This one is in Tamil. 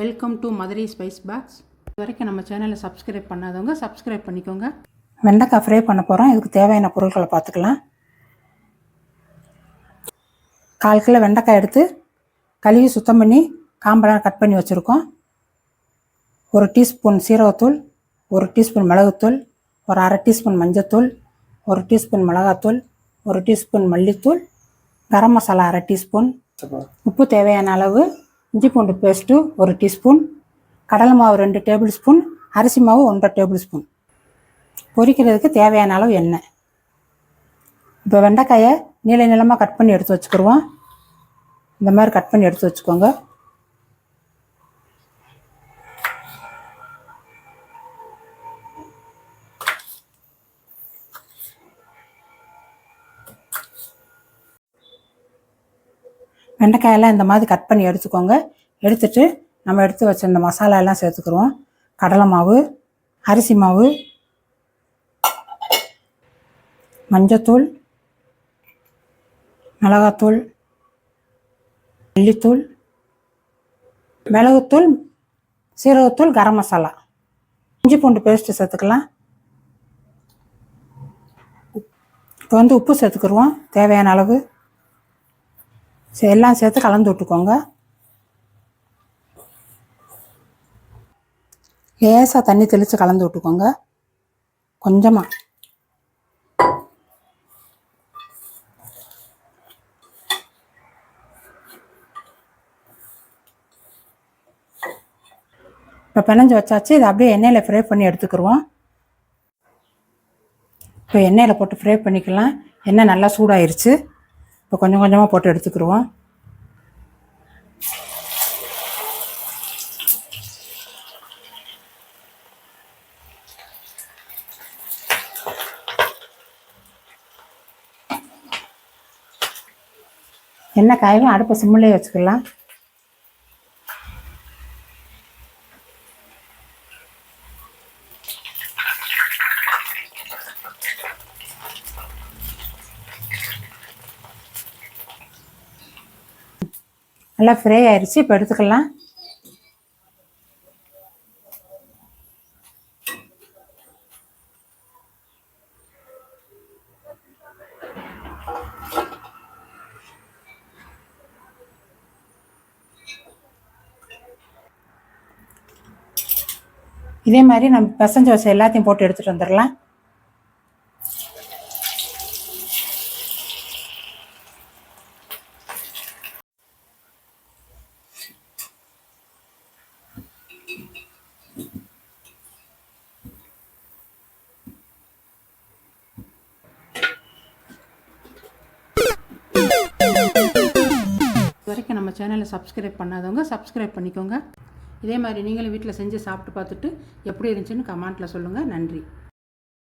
Welcome to Madurai spice box இது வரைக்கும் நம்ம சேனலை சப்ஸ்கிரைப் பண்ணாதவங்க சப்ஸ்கிரைப் பண்ணிக்கோங்க. வெண்டைக்காய் ஃப்ரை பண்ண போகிறோம் இதுக்கு தேவையான பொருட்களை பார்த்துக்கலாம். கால் கிலோ வெண்டைக்காய் எடுத்து கழுவி சுத்தம் பண்ணி காம்பெல்லாம் கட் பண்ணி வச்சுருக்கோம். ஒரு டீஸ்பூன் சீரகத்தூள் ஒரு டீஸ்பூன் மிளகுத்தூள் ஒரு அரை டீஸ்பூன் மஞ்சத்தூள் ஒரு டீஸ்பூன் மிளகாத்தூள் ஒரு டீஸ்பூன் மல்லித்தூள் கரம் மசாலா அரை டீஸ்பூன் உப்பு தேவையான அளவு இஞ்சி பூண்டு பேஸ்ட்டு ஒரு டீஸ்பூன் கடலை மாவு ரெண்டு டேபிள் ஸ்பூன் அரிசி மாவு ஒன்றரை டேபிள் ஸ்பூன். பொரிக்கிறதுக்கு தேவையான அளவு எண்ணெய். இப்போ வெண்டைக்காயை நீள நீளமாக கட் பண்ணி எடுத்து வச்சுக்கிடுவோம் இந்த மாதிரி கட் பண்ணி எடுத்து வச்சுக்கோங்க. வெண்டைக்காயெல்லாம் இந்த மாதிரி கட் பண்ணி எடுத்துக்கோங்க. எடுத்துட்டு நம்ம எடுத்து வச்ச இந்த மசாலா எல்லாம் சேர்த்துக்குருவோம். கடலை மாவு அரிசி மாவு மஞ்சத்தூள் மிளகாத்தூள் மல்லித்தூள் மிளகுத்தூள் சீரகத்தூள் கரம் மசாலா. இஞ்சி பூண்டு பேஸ்ட்டு சேர்த்துக்கலாம். இப்போ வந்து உப்பு சேர்த்துக்கிருவோம். தேவையான அளவு. சரி எல்லாம் சேர்த்து கலந்து விட்டுக்கோங்க. லேசாக தண்ணி தெளித்து கலந்து விட்டுக்கோங்க. கொஞ்சமாக இப்போ பிணைஞ்சு வச்சாச்சு. இதை அப்படியே எண்ணெயில் ஃப்ரை பண்ணி எடுத்துக்கிருவோம். இப்போ எண்ணெயில் போட்டு ஃப்ரை பண்ணிக்கலாம். எண்ணெய் நல்லா சூடாயிருச்சு. இப்போ கொஞ்சம் கொஞ்சமாக போட்டு எடுத்துக்கிருவோம். என்ன காயும் அடுப்பை சிம்மிலே வச்சுக்கலாம். நல்லா ஃப்ரை ஆயிடுச்சு இப்போ எடுத்துக்கலாம். இதே மாதிரி நம்ம பிசைஞ்சு வச்ச எல்லாத்தையும் போட்டு எடுத்துகிட்டு வந்துடலாம். நம்ம சேனலை சப்ஸ்கிரைப் பண்ணாதவங்க சப்ஸ்கிரைப் பண்ணிக்கோங்க. இதே மாதிரி நீங்களும் வீட்டில் செஞ்சு சாப்பிட்டு பார்த்துட்டு எப்படி இருந்துச்சுன்னு கமெண்ட்டில் சொல்லுங்கள் நன்றி.